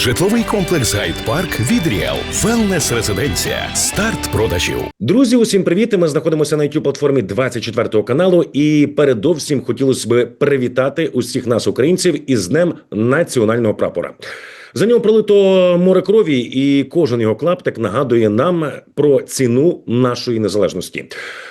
Житловий комплекс Гайд Парк від Ріел. Велнес Резиденція. Старт продажів. Друзі, усім привіт! Ми знаходимося на youtube платформі 24 каналу. І передовсім хотілося б привітати усіх нас, українців, із Днем національного прапора. За нього пролито море крові, і кожен його клаптик нагадує нам про ціну нашої незалежності.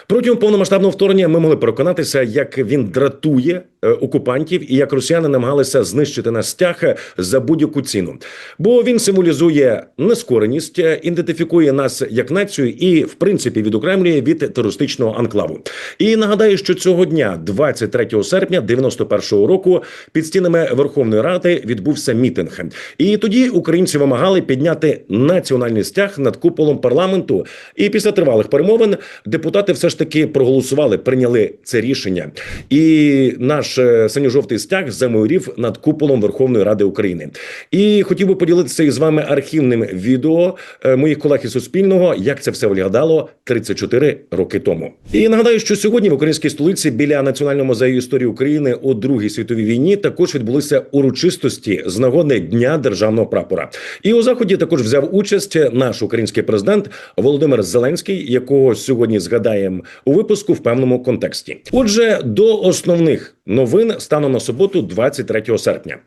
Протягом повномасштабного вторгнення ми могли переконатися, як він дратує е, окупантів і як росіяни намагалися знищити наш стяг за будь-яку ціну. Бо він символізує нескореність, е, ідентифікує нас як націю і, в принципі, відокремлює від терористичного анклаву. І нагадаю, що цього дня, 23 серпня 91-го року, під стінами Верховної Ради відбувся мітинг. І тоді українці вимагали підняти національний стяг над куполом парламенту. І після тривалих перемовин депутати все ж таки проголосували, прийняли це рішення. І наш е, синьо-жовтий стяг замайорів над куполом Верховної Ради України. І хотів би поділитися із вами архівним відео е, моїх колег із Суспільного, як це все виглядало 34 роки тому. І нагадаю, що сьогодні в українській столиці біля Національного музею історії України у Другій світовій війні також відбулися урочистості з нагоди Дня державного прапора. І у заході також взяв участь наш український президент Володимир Зеленський, якого сьогодні згадаємо у випуску в певному контексті. Отже, до основних новин станом на суботу, 23 серпня.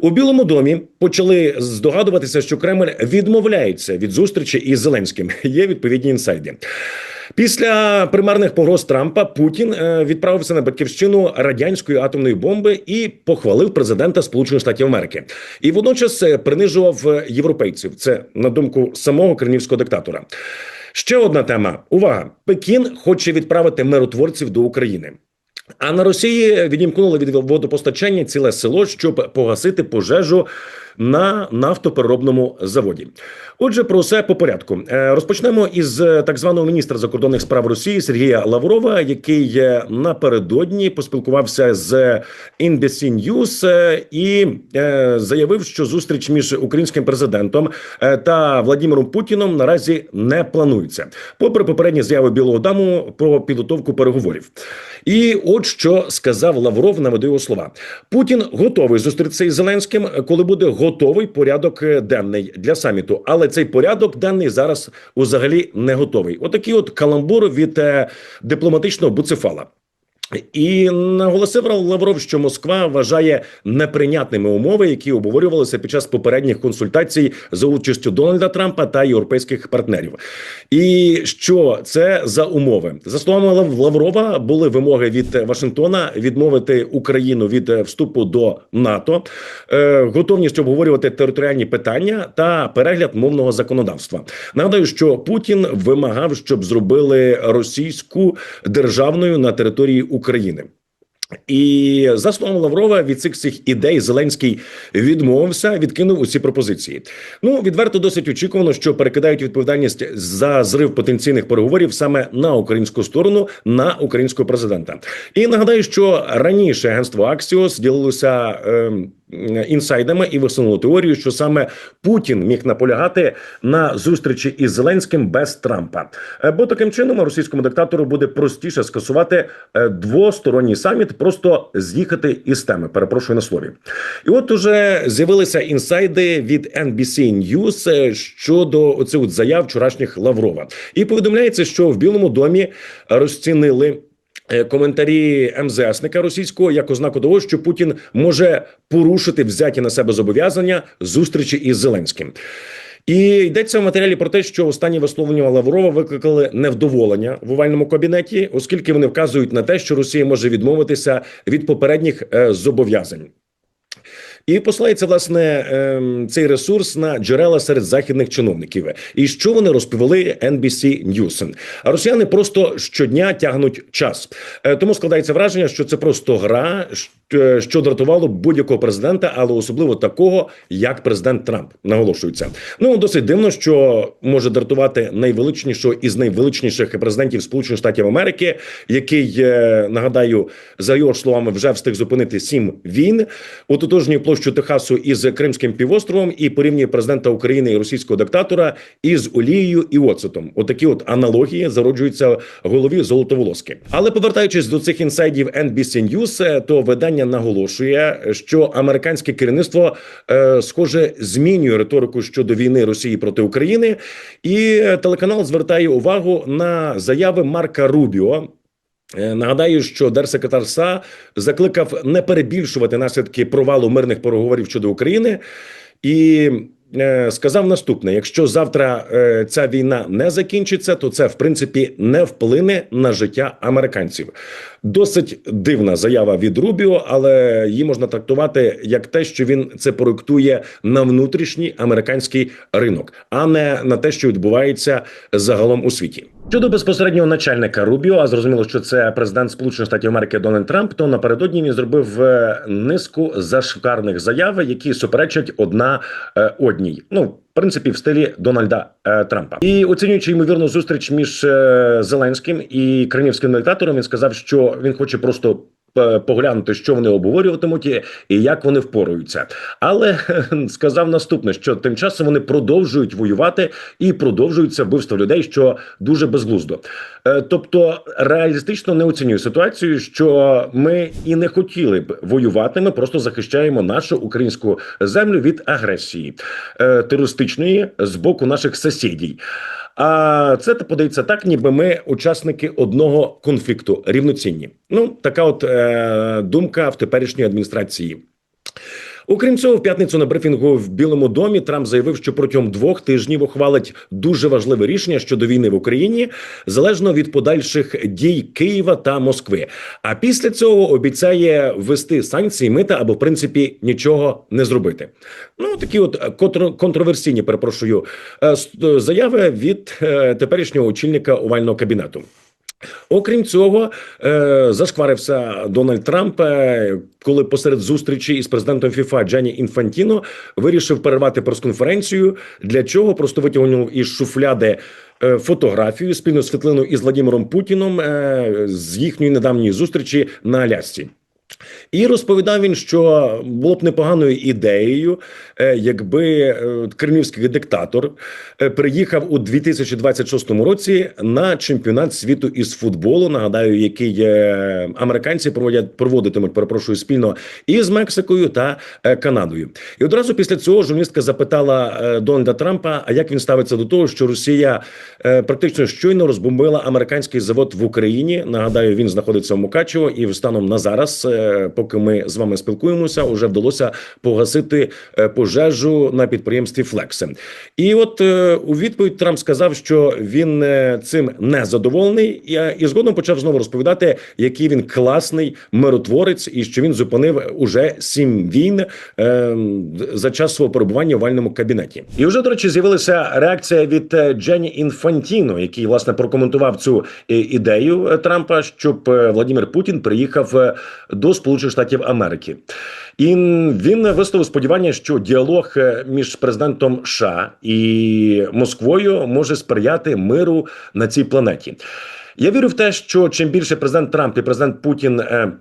У Білому домі почали здогадуватися, що Кремль відмовляється від зустрічі із Зеленським. Є відповідні інсайди. Після примарних погроз Трампа Путін е, відправився на батьківщину радянської атомної бомби і похвалив президента Сполучених Штатів Америки. І водночас е, принижував е, європейців. Це на думку самого кремлівського диктатора. Ще одна тема. Увага! Пекін хоче відправити миротворців до України. А на Росії відімкнули від водопостачання ціле село, щоб погасити пожежу на нафтопереробному заводі. Отже, про все по порядку. Е, Розпочнемо із е, так званого міністра закордонних справ Росії Сергія Лаврова, який е, напередодні поспілкувався з NBC News і заявив, що зустріч між українським президентом та Владимиром Путіном наразі не планується, попри попередні заяви Білого Даму про підготовку переговорів. І от що сказав Лавров, наведу його слова: Путін готовий зустрітися із Зеленським, коли буде готовий порядок е, денний для саміту. Але цей порядок денний зараз взагалі не готовий. Отакий от каламбур від е, дипломатичного буцефала. І наголосив Лавров, що Москва вважає неприйнятними умови, які обговорювалися під час попередніх консультацій за участю Дональда Трампа та європейських партнерів. І що це за умови? За словами Лаврова, були вимоги від Вашингтона відмовити Україну від вступу до НАТО, е, готовність обговорювати територіальні питання та перегляд мовного законодавства. Нагадаю, що Путін вимагав, щоб зробили російську державною на території України. І за словом Лаврова, від цих цих ідей Зеленський відмовився, відкинув усі пропозиції. Ну відверто досить очікувано, що перекидають відповідальність за зрив потенційних переговорів саме на українську сторону, на українського президента. І нагадаю, що раніше агентство Аксіос ділилося. Е, Інсайдами і висунуло теорію, що саме Путін міг наполягати на зустрічі із Зеленським без Трампа, Е, бо таким чином російському диктатору буде простіше скасувати е, двосторонній саміт, просто з'їхати із теми. Перепрошую на слові. І от уже з'явилися інсайди від NBC News е, щодо оцих заяв вчорашніх Лаврова, і повідомляється, що в Білому домі розцінили. Е, Коментарі МЗСника російського як ознаку того, що Путін може порушити взяті на себе зобов'язання зустрічі із Зеленським. І йдеться в матеріалі про те, що останні висловлення Лаврова викликали невдоволення в овальному кабінеті, оскільки вони вказують на те, що Росія може відмовитися від попередніх е, зобов'язань. І посилається власне ем, цей ресурс на джерела серед західних чиновників. І що вони розповіли NBC News. Росіяни просто щодня тягнуть час. Е, Тому складається враження, що це просто гра, що- що дратувало будь-якого президента, але особливо такого, як президент Трамп. Наголошується. Ну досить дивно, що може дратувати найвеличнішого із найвеличніших президентів Сполучених Штатів Америки, який е, нагадаю за його словами вже встиг зупинити сім війн у тотожній площу Техасу із Кримським півостровом і порівнює президента України і російського диктатора із олією і оцетом. Отакі от аналогії зароджуються в голові золотоволоски. Але повертаючись до цих інсайдів NBC News, е, то видання наголошує, що американське керівництво е, схоже змінює риторику щодо війни Росії проти України, і е, телеканал звертає увагу на заяви Марка Рубіо. Е, Нагадаю, що держсекретар СА закликав не перебільшувати наслідки провалу мирних переговорів щодо України і е, сказав наступне: якщо завтра е, ця війна не закінчиться, то це в принципі не вплине на життя американців. Досить дивна заява від Рубіо, але її можна трактувати як те, що він це проєктує на внутрішній американський ринок, а не на те, що відбувається загалом у світі. Щодо безпосереднього начальника Рубіо, а зрозуміло, що це президент Сполучених Штатів Америки Дональд Трамп. То напередодні він зробив е, низку зашкварних заяв, які суперечать одна е, одній. Ну принципі, в стилі Дональда е, Трампа. І оцінюючи ймовірну зустріч між е, Зеленським і кремлівським диктатором, він сказав, що він хоче просто. Е, Поглянути, що вони обговорюватимуть і як вони впораються, але сказав наступне: що тим часом вони продовжують воювати і продовжуються вбивство людей, що дуже безглуздо. Е, Тобто реалістично не оцінюю ситуацію, що ми і не хотіли б воювати. Ми просто захищаємо нашу українську землю від агресії е, терористичної з боку наших сусідів. А це подається так, ніби ми учасники одного конфлікту рівноцінні. Ну така от думка в теперішньої адміністрації. Окрім цього, в п'ятницю на брифінгу в Білому домі Трамп заявив, що протягом двох тижнів ухвалить дуже важливе рішення щодо війни в Україні, залежно від подальших дій Києва та Москви. А після цього обіцяє ввести санкції мита або в принципі нічого не зробити. Ну такі от контр- контроверсійні, перепрошую, е, е, заяви від е, теперішнього очільника овального кабінету. Окрім цього, е, зашкварився Дональд Трамп, е, коли посеред зустрічі із президентом ФІФА Джані Інфантіно вирішив перервати прес-конференцію. Для чого просто витягнув із шуфляди е, фотографію спільну світлину із Владимиром Путіном з їхньої недавньої зустрічі на Алясці. І розповідав він, що було б непоганою ідеєю, е, якби е, кремлівський диктатор е, приїхав у 2026 році на чемпіонат світу із футболу. Нагадаю, який американці проводять проводитимуть, перепрошую, спільно із Мексикою та Канадою. І одразу після цього журналістка запитала Дональда Трампа, а як він ставиться до того, що Росія практично щойно розбомбила американський завод в Україні. Нагадаю, він знаходиться в Мукачево, і станом на зараз, поки ми з вами спілкуємося, вже вдалося погасити е, пожежу на підприємстві Флексе. І от е, у відповідь Трамп сказав, що він е, цим не задоволений, і, е, згодом почав знову розповідати, який він класний миротворець, і що він зупинив уже сім війн е, за час свого перебування в вальному кабінеті. І вже до речі, з'явилася реакція від е, Джені Інфантіно, який власне прокоментував цю е, ідею е, Трампа, щоб е, Владимир Путін приїхав е, до Сполучених Штатів Америки. І він висловив сподівання, що діалог е, між президентом США і Москвою може сприяти миру на цій планеті. Я вірю в те, що чим більше президент Трамп і президент Путін. е,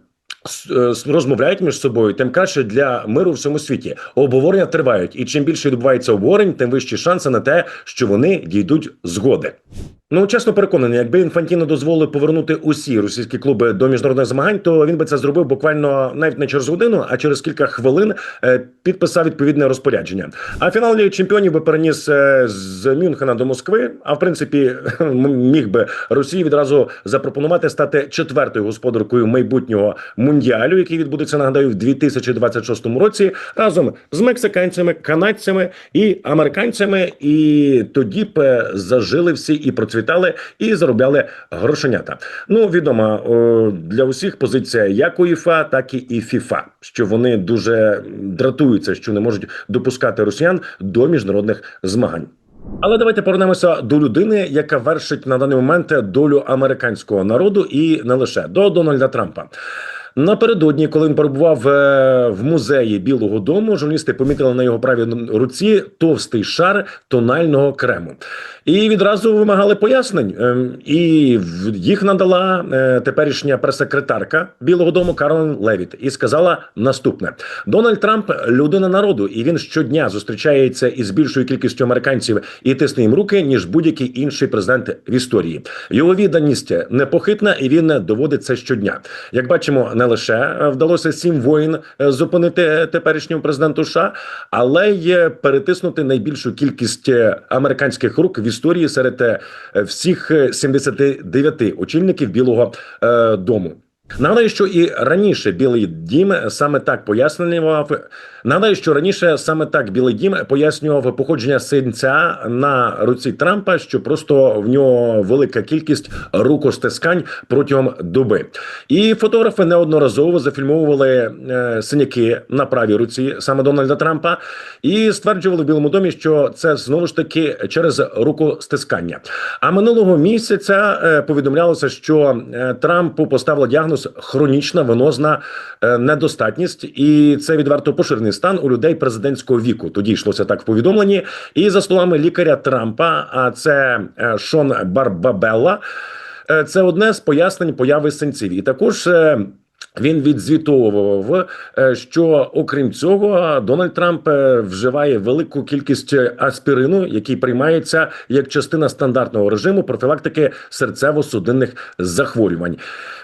е, Розмовляють між собою, тим краще для миру в всьому світі. Обговорення тривають, і чим більше відбувається обговорень, тим вищі шанси на те, що вони дійдуть згоди. Ну, чесно переконаний, якби Інфантіно дозволив повернути усі російські клуби до міжнародних змагань, то він би це зробив буквально навіть не через годину, а через кілька хвилин е, підписав відповідне розпорядження. А фінал Ліги чемпіонів би переніс е, з Мюнхена до Москви. А в принципі, міг би Росії відразу запропонувати стати четвертою господаркою майбутнього мундіалю, який відбудеться нагадаю в 2026 році, разом з мексиканцями, канадцями і американцями. І тоді б е, зажили всі і процвітали, і заробляли грошенята. Ну відомо о, для усіх позиція як УЄФА, так і ФІФА, що вони дуже дратуються, що не можуть допускати росіян до міжнародних змагань. Але давайте повернемося до людини, яка вершить на даний момент долю американського народу, і не лише до Дональда Трампа. Напередодні, коли він перебував е, в музеї Білого Дому, журналісти помітили на його правій руці товстий шар тонального крему. І відразу вимагали пояснень. Ем, І їх надала е, теперішня прес-секретарка Білого Дому Каролін Левіт і сказала наступне: Дональд Трамп людина народу, і він щодня зустрічається із більшою кількістю американців і тисне їм руки, ніж будь-який інший президент в історії. Його відданість непохитна, і він доводить це щодня. Як бачимо, не лише е, вдалося сім воїн е, зупинити теперішньому президенту США, але й перетиснути найбільшу кількість е, американських рук в історії серед е, всіх е, 79 очільників Білого е, Дому. Нагадаю, що і раніше Білий Дім саме так пояснював. Нагадаю, що раніше саме так Білий Дім пояснював походження синця на руці Трампа, що просто в нього велика кількість рукостискань протягом доби. І фотографи неодноразово зафільмовували е, синяки на правій руці саме Дональда Трампа, і стверджували в Білому домі, що це знову ж таки через рукостискання. А минулого місяця е, повідомлялося, що е, Трампу поставили діагноз хронічна венозна е, недостатність, і це відверто поширений стан у людей президентського віку. Тоді йшлося так в повідомленні. І за словами лікаря Трампа, а це е, Шон Барбабелла. Е, Це одне з пояснень появи синців. І також він відзвітовував, е, що окрім цього, Дональд Трамп е, вживає велику кількість аспірину, який приймається як частина стандартного режиму профілактики серцево-судинних захворювань.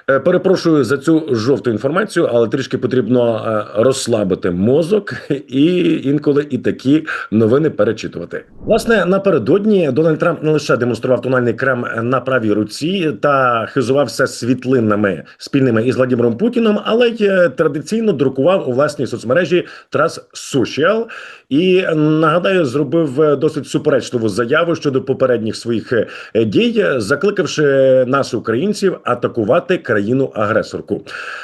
Е, Перепрошую за цю жовту інформацію, але трішки потрібно е, розслабити мозок і інколи і такі новини перечитувати. Власне, напередодні Дональд Трамп не лише демонстрував тональний крем на правій руці та хизувався світлинами спільними із Владимиром Путіном, але традиційно друкував у власній соцмережі Trust Social і нагадаю, зробив е, досить суперечливу заяву щодо попередніх своїх е, дій, е, закликавши нас, українців, атакувати країну-агресорку.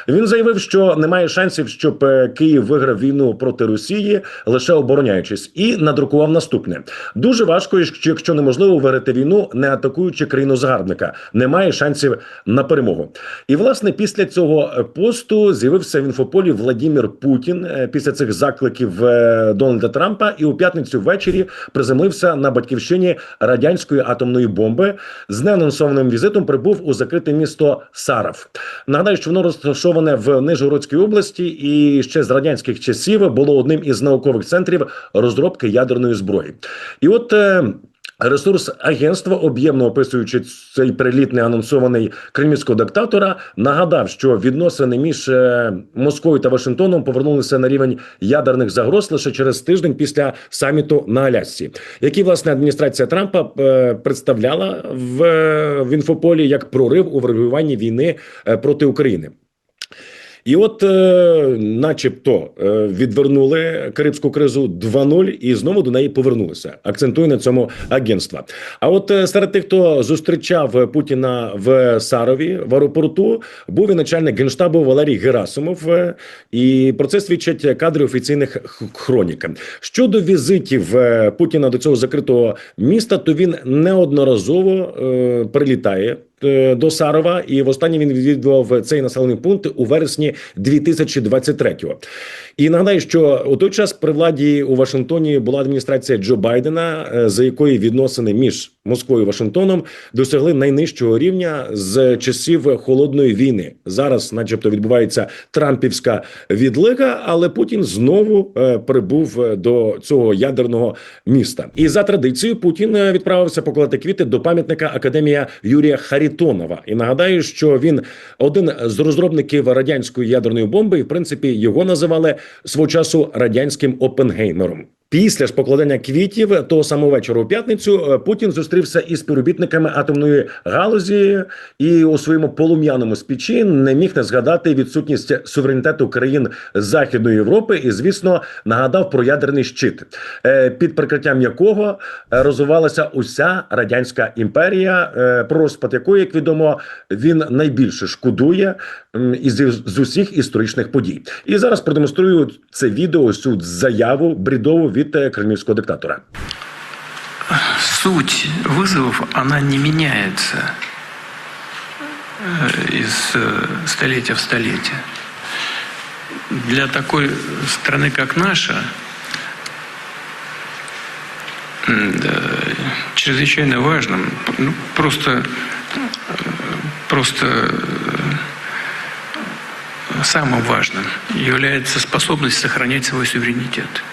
Він заявив, що немає шансів, щоб е, Київ виграв війну проти Росії, лише обороняючись, і надрукував наступне: дуже важко, якщо неможливо виграти війну, не атакуючи країну загарбника. Немає шансів на перемогу. І власне після цього е, посту з'явився в інфополі Владімір Путін е, після цих закликів е, Дональда Трампа, і у п'ятницю ввечері приземлився на батьківщині радянської атомної бомби. З неанонсованим візитом прибув у закрите місто Саров. Нагадаю, що воно розташоване в Нижгородській області, і ще з радянських часів було одним із наукових центрів розробки ядерної зброї. І от. Е, Ресурс агентства, об'ємно описуючи цей приліт неанонсований кремлівського диктатора, нагадав, що відносини між е, Москвою та Вашингтоном повернулися на рівень ядерних загроз лише через тиждень після саміту на Алясці, який власне адміністрація Трампа е, представляла в, в інфополі як прорив у врегулюванні війни е, проти України. І от, е, начебто, е, відвернули карибську кризу 2.0 і знову до неї повернулися. Акцентує на цьому агентства. А от е, серед тих, хто зустрічав Путіна в Сарові в аеропорту, був і начальник генштабу Валерій Герасимов. е, І про це свідчать кадри офіційних хронік. Щодо візитів е, Путіна до цього закритого міста, то він неодноразово е, прилітає до Сарова, і востаннє він відвідував цей населений пункт у вересні 2023-го. І нагадаю, що у той час при владі у Вашингтоні була адміністрація Джо Байдена, е, за якої відносини між Москвою і Вашингтоном досягли найнижчого рівня з часів холодної війни. Зараз, начебто, відбувається Трампівська відлига, але Путін знову е, прибув е, до цього ядерного міста. І за традицією Путін е, відправився покладати квіти до пам'ятника Академія Юрія Харітонова. І нагадаю, що він один з розробників радянської ядерної бомби, і в принципі його називали свого часу радянським Опенгеймером. Після ж покладання квітів того самого вечора у п'ятницю е, Путін зустрівся із співробітниками атомної галузі і у своєму полум'яному спічі не міг не згадати відсутність суверенітету країн Західної Європи і, звісно, нагадав про ядерний щит, е, під прикриттям якого е, розвивалася уся радянська імперія, про розпад якої, як відомо, він найбільше шкодує із з усіх історичних подій. І зараз продемонструю це відео, цю заяву брідову від е, кремлівського диктатора. суть вызовов, она не меняется э, из э, столетия в столетие. для такой страны, как наша, чрезвычайно важным, ну, просто, просто э, самым важным является способность сохранять свой суверенитет.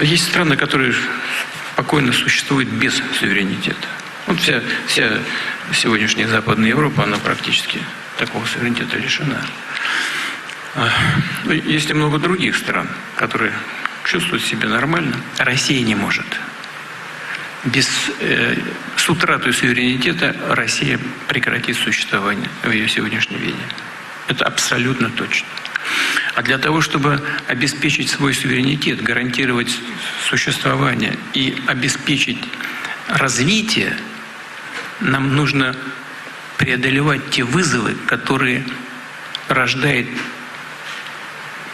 Есть страны, которые спокойно существуют без суверенитета. Вот вся, вся сегодняшняя Западная Европа, она практически такого суверенитета лишена. А, ну, Есть и много других стран, которые чувствуют себя нормально. Россия не может. Без, э, с утратой суверенитета Россия прекратит существование в ее сегодняшнем виде. Это абсолютно точно. А для того, чтобы обеспечить свой суверенитет, гарантировать существование и обеспечить развитие, нам нужно преодолевать те вызовы, которые рождает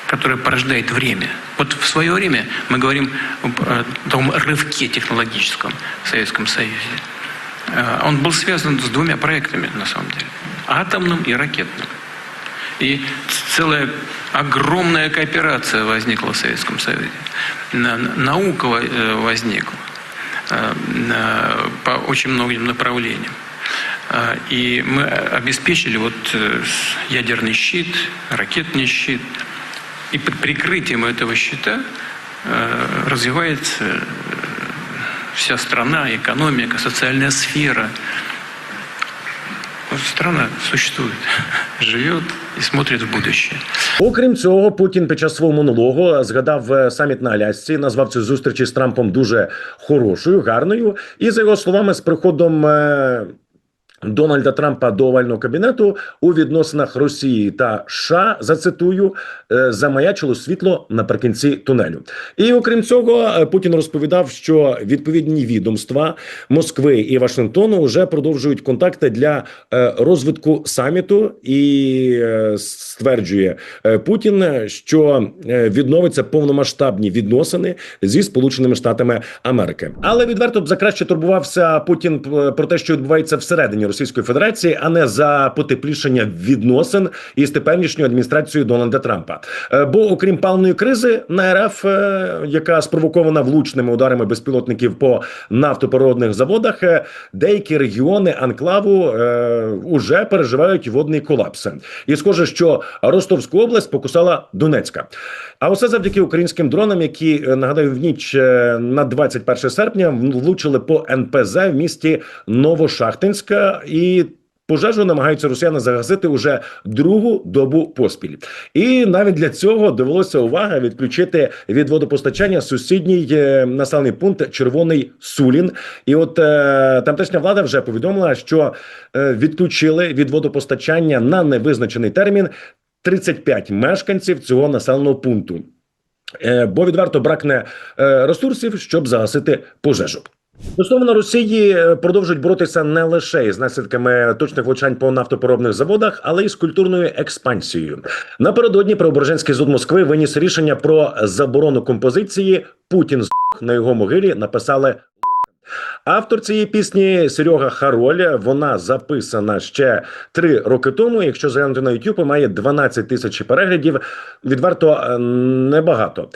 которое порождает время. Вот в свое время мы говорим о том рывке технологическом в Советском Союзе. Э, Он был связан с двумя проектами, на самом деле. Атомным и ракетным. И целая огромная кооперация возникла в Советском Союзе. На- на- Наука э, возникла э, по очень многим направлениям. Э, И мы обеспечили вот ядерный щит, ракетный щит. И под прикрытием этого щита развивается вся страна, экономика, социальная сфера. Страна существует, живе і смотрит в будущее. Окрім цього, Путін під час свого монологу згадав е, саміт на Алясці, назвав цю зустріч із Трампом дуже хорошою, гарною. І за його словами, з приходом. Дональда Трампа до овального кабінету у відносинах Росії та США, зацитую, е, замаячило світло наприкінці тунелю. І окрім цього, е, Путін розповідав, що відповідні відомства Москви і Вашингтону вже продовжують контакти для е, розвитку саміту, і стверджує Путін, що відновиться повномасштабні відносини зі Сполученими Штатами Америки. Але відверто б за краще турбувався Путін про те, що відбувається всередині Російської Федерації, а не за потеплішення відносин із теперішньою адміністрацією Дональда Трампа. Е, Бо окрім паливної кризи на РФ, е, яка спровокована влучними ударами безпілотників по нафтопроводних заводах, е, деякі регіони анклаву е, уже переживають водний колапс. І схоже, що Ростовську область покусала Донецька. А усе завдяки українським дронам, які е, нагадаю в ніч е, на 21 серпня влучили по НПЗ в місті Новошахтинська і. Пожежу намагаються росіяни загасити уже другу добу поспіль, і навіть для цього довелося увага відключити від водопостачання сусідній е, населений пункт Червоний Сулін. І от е, тамтешня влада вже повідомила, що відключили від водопостачання на невизначений термін 35 мешканців цього населеного пункту. Е, бо відверто бракне е, ресурсів, щоб загасити пожежу. Стосовно Росії е, продовжують боротися не лише із наслідками точних влучань по нафтопереробних заводах, але й з культурною експансією. Напередодні Преображенський суд Москви виніс рішення про заборону композиції Путін з на його могилі написали. Автор цієї пісні Серега Хароль. Вона записана ще три роки тому. Якщо заглянути на YouTube, має 12 тисяч переглядів. Відверто е, небагато.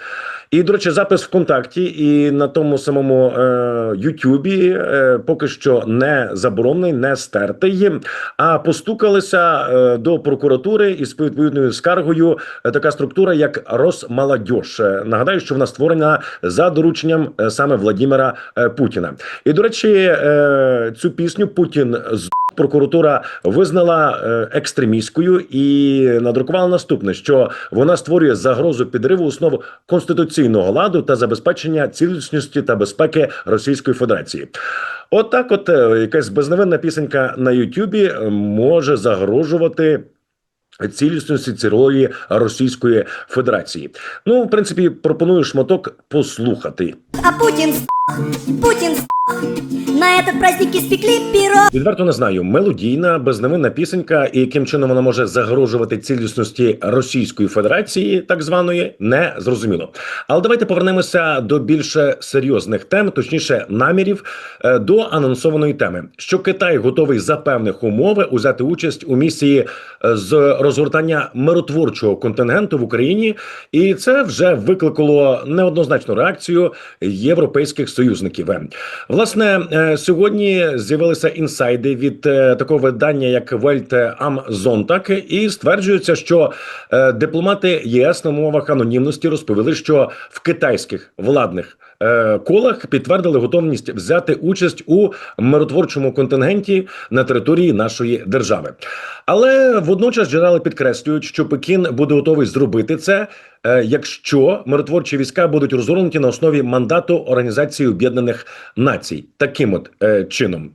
І, до речі, запис ВКонтакті і на тому самому е, Ютубі е, поки що не заборонений, не стертий. А постукалися е, до прокуратури із відповідною скаргою е, така структура, як Росмаладьош. Е, Нагадаю, що вона створена за дорученням е, саме Владімира е, Путіна. І до речі, е, цю пісню Путін з прокуратура визнала е, екстремістською і надрукувала наступне: що вона створює загрозу підриву основ конституційного ладу та забезпечення цілісності та безпеки Російської Федерації. Отак, от, е, якась безневинна пісенька на Ютубі е, може загрожувати. Цілісності цілої Російської Федерації. Ну, в принципі, пропоную шматок послухати. А Путин с*** Путин. На этот праздник испекли пирог. Відверто не знаю, мелодійна, безневинна пісенька, і яким чином вона може загрожувати цілісності Російської Федерації, так званої, не зрозуміло. Але давайте повернемося до більш серйозних тем, точніше намірів е, до анонсованої теми, що Китай готовий за певних умов узяти участь у місії е, з розгортання миротворчого контингенту в Україні, і це вже викликало неоднозначну реакцію європейських союзників. Власне, е, сьогодні з'явилися інсайди від е, такого видання, як am Sonntag, і стверджується, що е, дипломати ЄС на умовах анонімності розповіли, що в китайських владних колах підтвердили готовність взяти участь у миротворчому контингенті на території нашої держави. Але водночас джерела підкреслюють, що Пекін буде готовий зробити це, якщо миротворчі війська будуть розгорнуті на основі мандату Організації Об'єднаних Націй, таким от е, чином.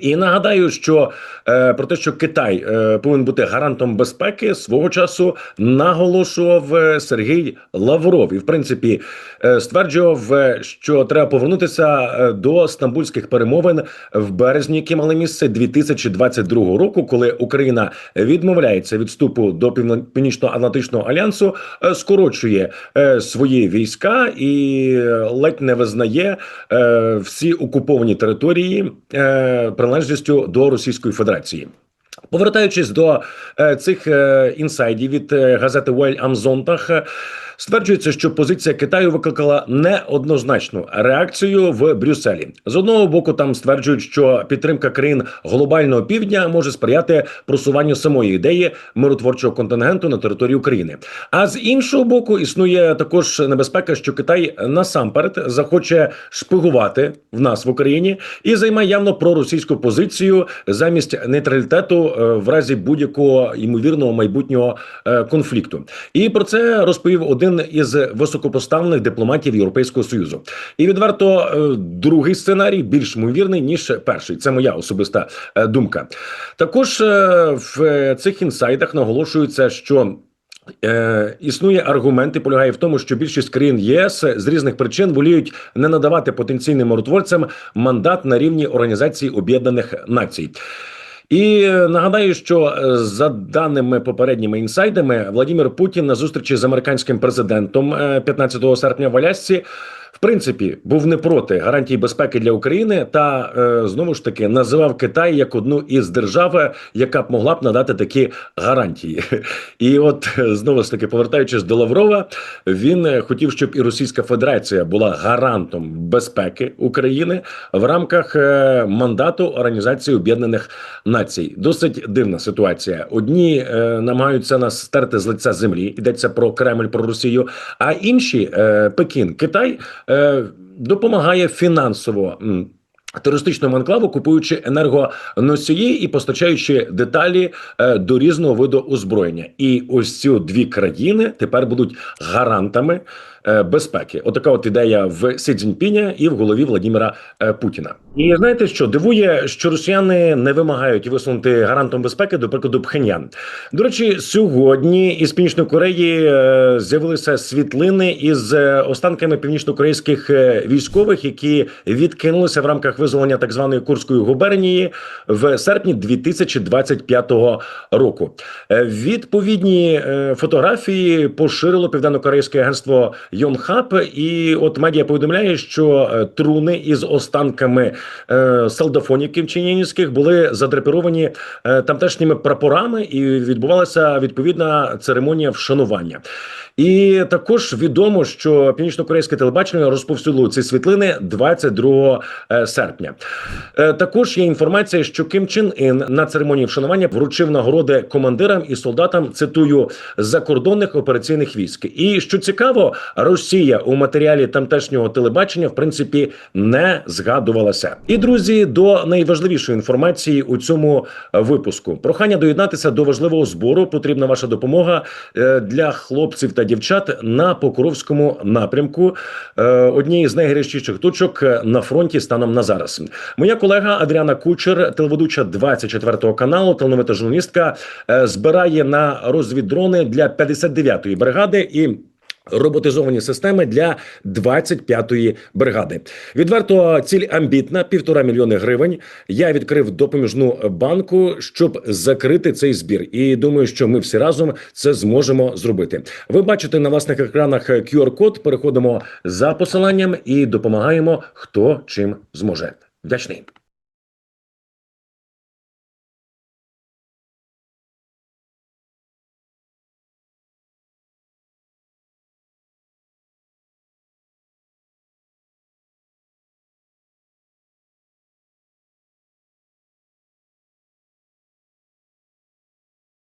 І нагадаю, що е, про те, що Китай е, повинен бути гарантом безпеки, свого часу наголошував е, Сергій Лавров. І в принципі е, стверджував, е, що треба повернутися е, до стамбульських перемовин в березні, які мали місце 2022 року, коли Україна відмовляється від вступу до Північно-Атлантичного альянсу, е, скорочує е, свої війська і ледь не визнає е, всі окуповані території е, приналежністю до Російської Федерації. Повертаючись до е, цих е, інсайдів від е, газети Уель Амзонтах. Стверджується, що позиція Китаю викликала неоднозначну реакцію в Брюсселі. З одного боку, там стверджують, що підтримка країн глобального півдня може сприяти просуванню самої ідеї миротворчого контингенту на території України. А з іншого боку, існує також небезпека, що Китай насамперед захоче шпигувати в нас в Україні і займає явно проросійську позицію замість нейтралітету е, в разі будь-якого ймовірного майбутнього е, конфлікту. І про це розповів один із високопоставлених дипломатів Європейського союзу. І відверто е, другий сценарій більш ймовірний ніж перший. Це моя особиста е, думка. Також е, в цих інсайдах наголошується, що. Е, існує аргумент і полягає в тому, що більшість країн ЄС з різних причин воліють не надавати потенційним миротворцям мандат на рівні Організації Об'єднаних Націй. І е, нагадаю, що е, за даними попередніми інсайдами, Владимир Путін на зустрічі з американським президентом е, 15 серпня в Алясці принципі був не проти гарантій безпеки для України та е, знову ж таки називав Китай як одну із держав, яка б могла б надати такі гарантії. І от знову ж таки, повертаючись до Лаврова, він хотів, щоб і Російська Федерація була гарантом безпеки України в рамках е, мандату Організації Об'єднаних Націй. Досить дивна ситуація. Одні е, намагаються нас стерти з лиця землі, йдеться про Кремль, про Росію, а інші е, Пекін, Китай е, допомагає фінансово. Терористичному анклаву, купуючи енергоносії і постачаючи деталі е, до різного виду озброєння, і ось ці дві країни тепер будуть гарантами е, безпеки. Отака от ідея в Сі Цзіньпіня і в голові Владимира е, Путіна. І знаєте, що дивує, що росіяни не вимагають висунути гарантом безпеки, до прикладу, Пхеньян. До речі, сьогодні із Північної Кореї е, з'явилися світлини із е, останками північнокорейських е, військових, які відкинулися в рамках визволення так званої Курської губернії в серпні 2025 року. Відповідні фотографії поширило південно-корейське агентство Йонхап, і от медіа повідомляє, що труни із останками е, солдафоніків чинінських були задрапіровані е, тамтешніми прапорами, і відбувалася відповідна церемонія вшанування. І також відомо, що північно-корейське телебачення розповсюдило ці світлини 22 е, серпня. Е, Також є інформація, що Ким Чен Ін на церемонії вшанування вручив нагороди командирам і солдатам. Цитую закордонних операційних військ. І що цікаво, Росія у матеріалі тамтешнього телебачення в принципі не згадувалася. І друзі, до найважливішої інформації у цьому е, випуску. Прохання доєднатися до важливого збору. Потрібна ваша допомога е, для хлопців та дівчат на Покровському напрямку. Е, Однієї з найгарячіших точок на фронті станом на зараз. Моя колега Адріана Кучер, телеведуча 24 каналу, талановита журналістка, збирає на розвіддрони для 59-ї бригади і. Роботизовані системи для 25-ї бригади. Відверто ціль амбітна півтора мільйони гривень. Я відкрив допоміжну банку, щоб закрити цей збір. І думаю, що ми всі разом це зможемо зробити. Ви бачите на власних екранах QR-код. Переходимо за посиланням і допомагаємо хто чим зможе. Вдячний.